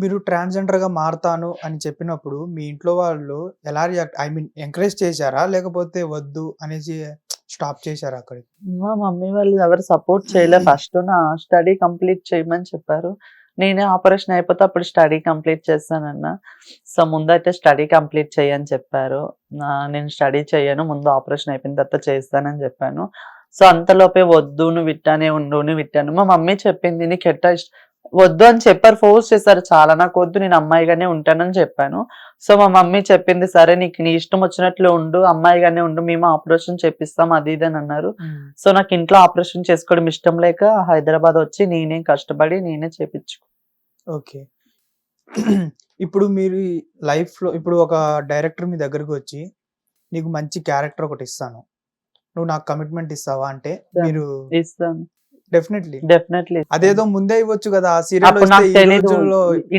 మీరు ట్రాన్స్‌జెండర్‌గా మారతాను అని చెప్పినప్పుడు మీ ఇంట్లో వాళ్ళు ఎలా రియాక్ట్ ఐ మీన్ ఎంకరేజ్ చేశారా? లేకపోతే వద్దు అనేసి స్టాప్ చేశారా అక్కడికి? మా మమ్మీ వాళ్ళు ఎవరు సపోర్ట్ చేయలే. ఫస్ట్ నా స్టడీ కంప్లీట్ చేయమని చెప్పారు. నేనే ఆపరేషన్ అయిపోతే అప్పుడు స్టడీ కంప్లీట్ చేస్తానన్నా. సో, ముందైతే స్టడీ కంప్లీట్ చేయని చెప్పారు. ఆహ్, నేను స్టడీ చేయను ముందు ఆపరేషన్ అయిపోయిన తర్వాత చేస్తానని చెప్పాను. సో, అంతలోపే వద్దు నువ్వు ఇట్టానే ఉండు, నువ్వు ఇట్టాను మా మమ్మీ చెప్పింది నీకెట్టా ఇష్ వద్దు అని చెప్పారు. ఫోర్స్ చేశారు చాలా. నాకొద్దు నేను అమ్మాయిగానే ఉంటానని చెప్పాను. సో, మా మమ్మీ చెప్పింది సరే నీకు నీ ఇష్టం వచ్చినట్లు ఉండు. అమ్మాయిగానే ఉండు. మేము ఆపరేషన్ చేపిస్తాం అది ఇది అని అన్నారు. సో, నాకు ఇంట్లో ఆపరేషన్ చేసుకోవడం ఇష్టం లేక హైదరాబాద్ వచ్చి నేనే కష్టపడి నేనే చేపిచ్చుకున్నా. ఓకే. ఇప్పుడు మీరు లైఫ్‌లో ఇప్పుడు ఒక డైరెక్టర్ మీ దగ్గరికి వచ్చి నీకు మంచి క్యారెక్టర్ ఒకటి ఇస్తాను. నువ్వు నాకు కమిట్మెంట్ ఇస్తావా? అంటే. మీరు ఇస్తాను. డెఫినెట్‌లీ. డెఫినెట్లీ. అదేదో ముందే ఇవ్వచ్చు కదా! ఆ సీరియల్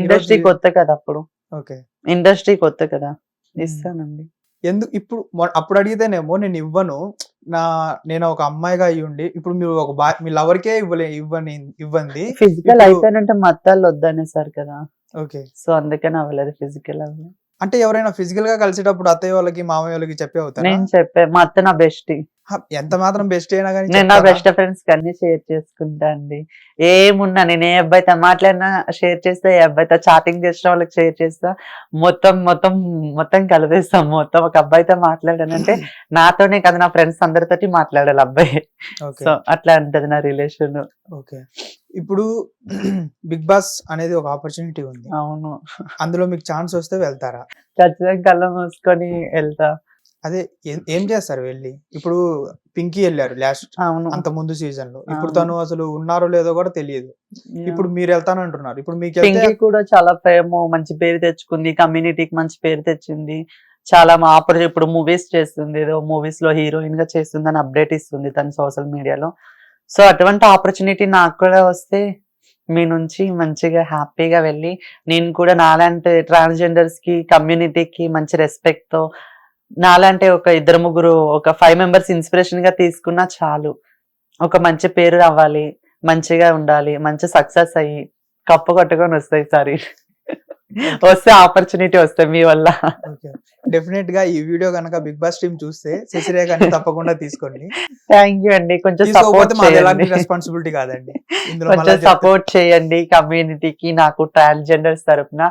ఇండస్ట్రీ కొత్త కదా అప్పుడు. ఓకే. ఇండస్ట్రీ కొత్త కదా! హ్మ్. ఇస్తానండి. ఎందు ఇప్పుడు అప్పుడు అడిగితేనేమో నేను ఇవ్వను. నా నేను ఒక అమ్మాయిగా అయ్యుండి ఇప్పుడు మీరు ఒక బా మీ లవర్‌కే ఇవ్వలే ఇవ్వని ఇవ్వంది. ఫిజికల్ అయితేనంటే మా అత్తాళ్ళు వద్దనేసారు కదా! ఓకే. సో, అందుకని అవ్వలేదు. ఫిజికల్ అవ్వలేదు. అంటే ఎవరైనా ఫిజికల్‌గా కలిసేటప్పుడు అత్తయ్య వాళ్ళకి, మామయ్య వాళ్ళకి చెప్పి అవుతారా? నేను చెప్పా. మా అత్త నా బెస్టీ. ఎంత మాత్రం బెస్ట్ అయినా గాని నేను నా? బెస్ట్ ఫ్రెండ్స్‌కి అన్నీ షేర్ చేసుకుంటా అండి. ఏమున్నా నేను ఏ అబ్బాయితో మాట్లాడినా షేర్ చేస్తా. ఏ అబ్బాయితో చాటింగ్ చేసిన వాళ్ళకి షేర్ చేస్తా. మొత్తం మొత్తం మొత్తం కలిపేస్తాం. మొత్తం ఒక అబ్బాయితో మాట్లాడానంటే నాతోనే కాదు నా ఫ్రెండ్స్ అందరితోటి మాట్లాడాలి అబ్బాయి. సో, అట్లా ఉంటది నా రిలేషన్. ఓకే. ఇప్పుడు 'బిగ్ బాస్' అనేది ఒక ఆపర్చునిటీ ఉంది. అవును. అందులో మీకు ఛాన్స్ వస్తే వెళ్తారా? ఖచ్చితంగా కళ్ళు మూసుకొని ఎళ్తా. అదే ఏం చేస్తారు వెళ్ళి? ఇప్పుడు 'పింకీ' ఎళ్ళారు లాస్ట్ అవును. అంత ముందు సీజన్‌లో. ఇప్పుడు అవును. తను అసలు ఉన్నారో లేదో కూడా తెలీదు. ఇప్పుడు! మీరు వెళ్తానంటున్నారు. ఇప్పుడు మీకెళ్తే పింకీ కూడా చాలా ఫేము మంచి పేరు తెచ్చుకుంది. కమ్యూనిటీకి మంచి పేరు తెచ్చింది. చాలా మా ఆపర్ ఇప్పుడు మూవీస్ చేస్తుంది. ఏదో మూవీస్‌లో హీరోయిన్‌గా చేస్తుందని అప్డేట్ ఇస్తుంది తను సోషల్ మీడియాలో. సో, అటువంటి ఆపర్చునిటీ నాకు కూడా వస్తే మీ నుంచి మంచిగా హ్యాపీగా వెళ్ళి నేను కూడా నాలాంటి ట్రాన్స్‌జెండర్స్‌కి, కమ్యూనిటీకి మంచి రెస్పెక్ట్‌తో నాలాంటి ఒక ఇద్దరు ముగ్గురు ఒక ఫైవ్ మెంబర్స్ ఇన్స్పిరేషన్గా తీసుకున్నా చాలు. ఒక మంచి పేరు రావాలి. మంచిగా ఉండాలి. మంచి సక్సెస్ అయ్యి కప్పు కొట్టుకొని వస్తాయి సారీ వస్తే ఆపర్చునిటీ వస్తాయి మీ వల్ల. ఓకే. డెఫినెట్‌గా ఈ వీడియో గనక 'బిగ్ బాస్' టీమ్ చూస్తే శశిరేఖని తప్పకుండా తీసుకోండి. థాంక్ యూ అండి. కొంచెం సపోర్ట్ చేయండి. రెస్పాన్సిబిలిటీ కాదండి. కొంచెం సపోర్ట్ చేయండి కమ్యూనిటీకి. నాకు ట్రాన్స్‌జెండర్స్ తరపున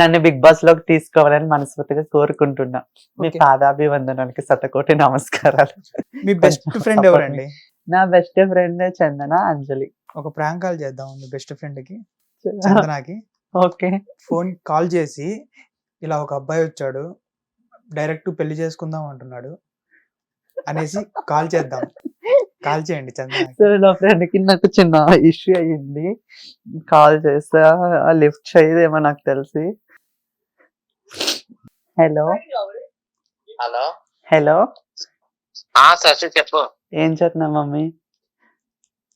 నన్ను 'బిగ్ బాస్'లోకి తీసుకోవాలని మనస్ఫూర్తిగా కోరుకుంటున్నా. మీ ఓకే. పాదాభివందనాలకి శతకోటి నమస్కారాలు. మీ బెస్ట్ ఫ్రెండ్ ఎవరండి? నా బెస్ట్ ఫ్రెండ్ చందన, అంజలి. ఒక ప్రాంక్ కాల్ చేద్దాం బెస్ట్ ఫ్రెండ్‌కి చందనకి. ఓకే. ఫోన్ కాల్ చేసి ఇలా ఒక అబ్బాయి వచ్చాడు. డైరెక్ట్ పెళ్ళి చేసుకుందాం అంటున్నాడు. అనేసి కాల్ చేద్దాం. కాల్ చేయండి చందనకి. సో, నా ఫ్రెండ్‌కి నాకు చిన్న ఇష్యూ అయ్యింది. కాల్ చేస్తా లిఫ్ట్ చేయదేమో నాకు తెలిసి. హలో. Hello hello. ఆ శశి చెప్పు ఏం చేస్తున్నావు మమ్మీ?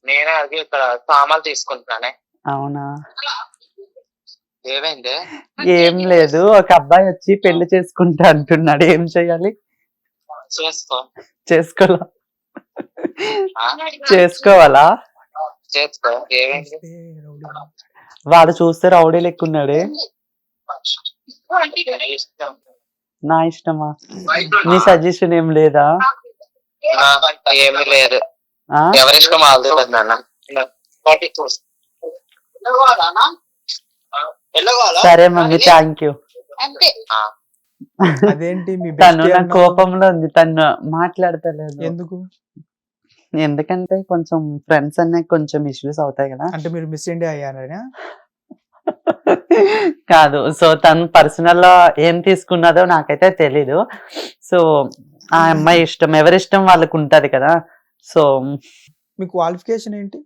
నేనే అది ఇక్కడ సామాన్లు తీసుకుంటున్నానే అవునా? ఏమైంది ఏం లేదు. ఒక అబ్బాయి వచ్చి పెళ్ళి చేసుకుంటా అంటున్నాడు. ఏం చేయాలి? చేసుకోవాలా? చేసుకో ఏమైంది చేస్తే రౌడీ. వాడు చూస్తే రౌడీ లెక్కున్నాడే. ఇష్టం. నా ఇష్టమా? నీ సజెషన్ ఏం లేదా? ఏమీ లేదు సరే మమ్మీ థ్యాంక్ యూ. అదేంటి మీ తను నా? కోపంలో ఉంది. తను మాట్లాడతలేదు. ఎందుకు? ఎందుకంటే కొంచెం ఫ్రెండ్స్ అన్నాక కొంచెం ఇష్యూస్ అవుతాయి కదా! అంటే మీరు మిస్ ఇండియా అయ్యారనా? కాదు. సో, తను పర్సనల్‌గా ఏం తీసుకున్నదో నాకైతే తెలీదు. సో, ఆ అమ్మాయి ఇష్టం. ఎవరిష్టం వాళ్ళకుంటది కదా! సో, మీ క్వాలిఫికేషన్ ఏంటి?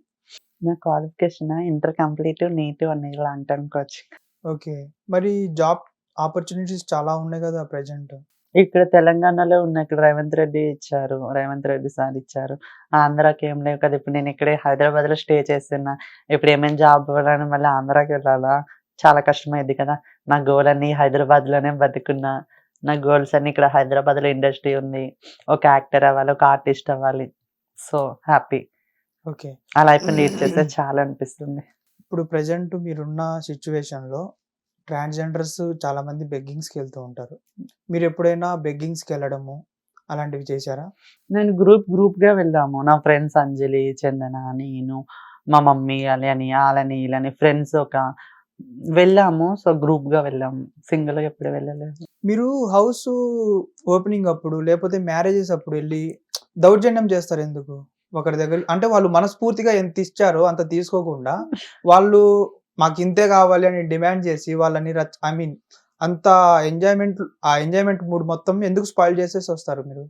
నా క్వాలిఫికేషన్ ఇంటర్ కంప్లీట్, నీట్ అన్ని లాంగ్ టర్మ్ కోచింగ్. ఓకే. మరి జాబ్ ఆపర్చునిటీస్ చాలా ఉన్నాయి కదా ప్రెజెంట్. ఇక్కడ తెలంగాణలో ఉన్నాయి. ఇక్కడ రేవంత్ రెడ్డి ఇచ్చారు. రేవంత్ రెడ్డి సార్ ఇచ్చారు. ఆంధ్రాకి ఏం లేవు కదా! ఇప్పుడు నేను ఇక్కడే హైదరాబాద్‌లో స్టే చేస్తున్నా. ఇప్పుడు ఏమైనా జాబ్ ఇవ్వాలని మళ్ళీ ఆంధ్రాకి వెళ్ళాలా? చాలా కష్టమైద్ది కదా! నా గోల్ అన్నీ హైదరాబాద్‌లోనే బతికున్నా. నా గోల్స్ అన్నీ ఇక్కడ హైదరాబాద్‌లో ఇండస్ట్రీ ఉంది. ఒక యాక్టర్ అవ్వాలి. ఒక ఆర్టిస్ట్ అవ్వాలి. So, happy. ఓకే. ఆ లీడ్ చేస్తే చాలా అనిపిస్తుంది. ఇప్పుడు ప్రెజెంట్ మీరున్న సిట్యుయేషన్‌లో ట్రాన్స్‌జెండర్స్ చాలా మంది బెగ్గింగ్స్‌కి వెళ్తూ ఉంటారు. మీరు ఎప్పుడైనా బెగ్గింగ్స్‌కి వెళ్ళడము అలాంటివి చేశారా? నేను గ్రూప్ గ్రూప్‌గా వెళ్ళాము. నా ఫ్రెండ్స్ అంజలి, చందన, నేను, మా మమ్మీ అని, ఆలని, ఈలని ఫ్రెండ్స్ ఒక వెళ్ళాము. సో, గ్రూప్‌గా వెళ్ళాము. సింగిల్‌గా ఎప్పుడు వెళ్ళలేదు. మీరు హౌస్ ఓపెనింగ్ అప్పుడు లేపోతే మ్యారేజెస్ అప్పుడు ఎళ్ళి దౌర్జన్యం చేస్తారు ఎందుకు? ఒకరి దగ్గర అంటే వాళ్ళు మనస్ఫూర్తిగా ఎంత ఇచ్చారో అంత తీసుకోకుండా వాళ్ళు మాకు ఇంతే కావాలి అని డిమాండ్ చేసి వాళ్ళని రచ్ ఐ మీన్ అంత ఎంజాయ్‌మెంట్ ఆ ఎంజాయ్‌మెంట్ మూడు మొత్తం ఎందుకు స్పాయిల్ చేసేసి వస్తారు మీరు?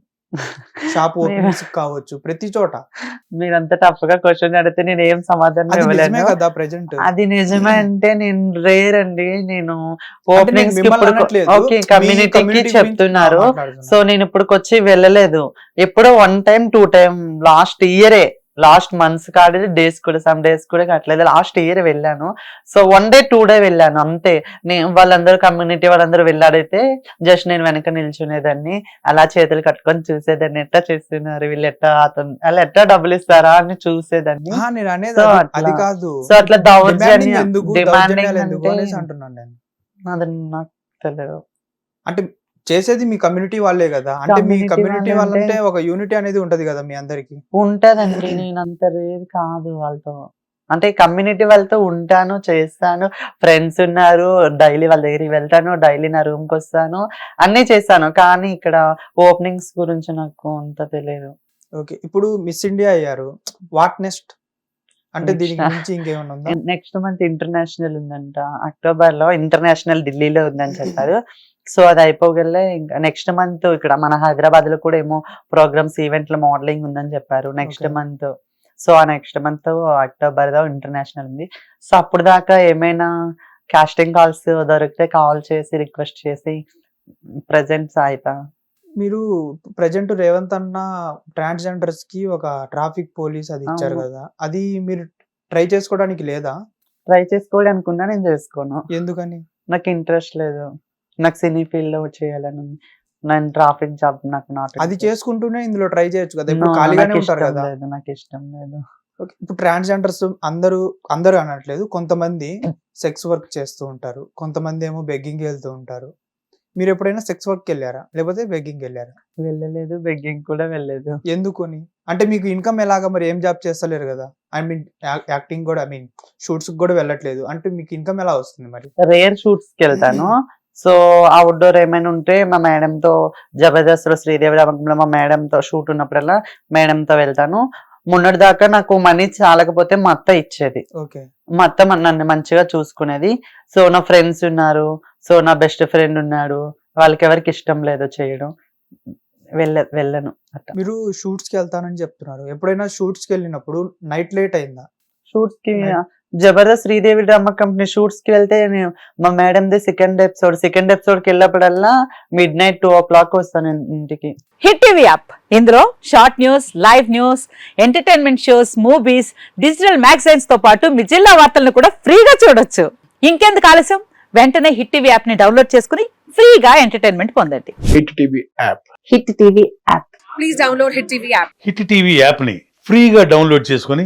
షాప్ మీరు ఓపెనింగ్స్‌కి కావచ్చు ప్రతి చోట. మీరంత టఫ్‌గా క్వెషన్ అడిగితే నేను ఏం సమాధానం అది నిజమే ఇవ్వలేను. కదా ప్రెజెంట్. అది నిజమే అంటే నేను రేర్ అండి. నేను అనట్లేదు. ఓకే. కమ్యూనిటీకి! చెప్తున్నారు. సో. నేను ఇప్పటికొచ్చి వెళ్ళలేదు. ఎప్పుడో 1 టైమ్, 2 టైమ్ లాస్ట్ ఇయరే లాస్ట్ మంత్స్ కాదు డేస్ కూడా సమ్ డేస్ కూడా కావట్లేదు. లాస్ట్ ఇయర్ వెళ్ళాను. సో, 1 డే, 2 డే వెళ్ళాను అంతే. నేను వాళ్ళందరూ కమ్యూనిటీ వాళ్ళందరూ వెళ్ళాడైతే జస్ట్ నేను వెనక నిల్చునేదాన్ని. అలా చేతులు కట్టుకొని చూసేదాన్ని. ఎట్లా చేస్తున్నారు వీళ్ళు ఎట్టా అతను ఆళ్ళు ఎట్టా డబ్బులు ఇస్తారా అని చూసేదాన్ని. అది అట్లా కాదు. సో, అట్లా దౌర్జన్యం? డిమాండింగ్ అంటే నాకు తెలియదు. అంటే చేసేది మీ కమ్యూనిటీ వాళ్ళే కదా! అంటే మీ కమ్యూనిటీ వాళ్ళంటే ఒక యూనిటీ అనేది ఉంటది కదా మీ అందరికి. ఉంటదండి. నేనంత రేర్ కాదు వాళ్ళతో. అంటే కమ్యూనిటీ వాళ్ళతో ఉంటాను, చేస్తాను. ఫ్రెండ్స్ ఉన్నారు. డైలీ వాళ్ళ దగ్గరికి వెళ్తాను. డైలీ నా రూమ్‌కొస్తాను. అన్నీ చేస్తాను. కానీ ఇక్కడ ఓపెనింగ్స్ గురించి నాకు అంత తెలీదు. ఓకే. ఇప్పుడు మిస్ ఇండియా అయ్యారు. What next? అంటే దీనికి ఉందా? నెక్స్ట్ మంత్ ఇంటర్నేషనల్ ఉందంట. అక్టోబర్‌లో ఇంటర్నేషనల్ ఢిల్లీలో ఉందని చెప్పారు. సో, అది అయిపోగలే ఇంకా నెక్స్ట్ మంత్ ఇక్కడ మన హైదరాబాద్‌లో కూడా ఏమో ప్రోగ్రామ్స్, ఈవెంట్‌ల మోడలింగ్ ఉందని చెప్పారు. నెక్స్ట్. మంత్. సో, ఆ నెక్స్ట్ మంత్ అక్టోబర్‌లో ఇంటర్నేషనల్ ఉంది. సో, అప్పుడు దాకా ఏమైనా కాస్టింగ్ కాల్స్ దొరికితే కాల్ చేసి రిక్వెస్ట్ చేసి ప్రెజెంట్ సాయిత. మీరు ప్రెజెంట్ రేవంత్ అన్న ట్రాన్స్‌జెండర్స్‌కి ఒక ట్రాఫిక్ పోలీస్ అది ఇచ్చారు. కదా! అది మీరు ట్రై చేసుకోవడానికి లేదా? ట్రై చేసుకోవాలనుకున్నా నేను చేసుకోను. ఎందుకని? నాకు ఇంట్రెస్ట్ లేదు. నాకు సినీ ఫీల్డ్‌లో చేయాలని ఉంది. నేను ట్రాఫిక్ జాబ్ నాకు నాట్ అది చేసుకుంటూనే ఇందులో ట్రై చేయొచ్చు కదా! ఇప్పుడు. ఖాళీగానే ఉంటారు కదా! నాకు ఇష్టం లేదు. ఇప్పుడు ట్రాన్స్‌జెండర్స్ అందరూ అందరూ అనట్లేదు. కొంతమంది సెక్స్ వర్క్ చేస్తూ ఉంటారు. కొంతమందేమో బెగ్గింగ్‌కి వెళ్తూ ఉంటారు. మీరెప్పుడైనా సెక్స్ వర్క్‌కెళ్ళారా? లేకపోతే బెగ్గింగ్‌కెళ్ళారా? వెళ్ళలేదు. బెగ్గింగ్ కూడా వెళ్ళలేదు. ఎందుకని? అంటే మీకు ఇన్‌కమ్ ఎలాగా మరి ఏం జాబ్ చేస్తలేరు కదా! ఐ మీన్ యాక్టింగ్ కూడా ఐ మీన్ షూట్స్‌కి కూడా వెళ్ళట్లేదు. అంటే మీకు ఇన్‌కమ్ ఎలా వస్తుంది మరి? రేర్ షూట్స్‌కెళ్తాను. సో, ఔట్‌డోర్ ఏమైనా ఉంటే మా మేడంతో జబర్దస్త్‌లో శ్రీదేవి రామకృష్ణలో మా మేడంతో షూట్ ఉన్నప్పుడల్లా మేడంతో వెళ్తాను. మొన్నటిదాకా నాకు మనీ చాలకపోతే మా అత్త ఇచ్చేది. ఓకే. మా అత్త నన్ను మంచిగా చూసుకునేది. సో, నా ఫ్రెండ్స్ ఉన్నారు. సో, నా బెస్ట్ ఫ్రెండ్ ఉన్నాడు. వాళ్ళకెవరికి ఇష్టం లేదు చేయడం. వెళ్ళ వెళ్ళను. మీరు షూట్స్‌కెళ్తానని చెప్తున్నారు. ఎప్పుడైనా షూట్స్‌కెళ్ళినప్పుడు నైట్ లేట్ అయిందా? షూట్స్‌కి night Jabardasth Sridevi drama company షూట్స్‌కి వెళ్తే నేను మా మేడంది సెకండ్ ఎపిసోడ్. సెకండ్ ఎపిసోడ్‌కి వెళ్ళినప్పుడల్లా మిడ్‌నైట్ 2:00 వస్తాను ఇన్ ఇంటికి. హిట్ టీవీ యాప్ ఇందులో short news live news entertainment shows movies digital మ్యాగజైన్స్తో పాటు మీ జిల్లా వార్తలను కూడా ఫ్రీగా చూడొచ్చు ఇంకెందుకు ఆలస్యం వెంటనే హిట్ టీవీ యాప్ని డౌన్లోడ్ చేసుకుని ఫ్రీగా ఎంటర్టైన్మెంట్ పొందండి hit TV app hit TV app. Please download hit TV app hit TV యాప్ని ఫ్రీగా డౌన్లోడ్ చేసుకొని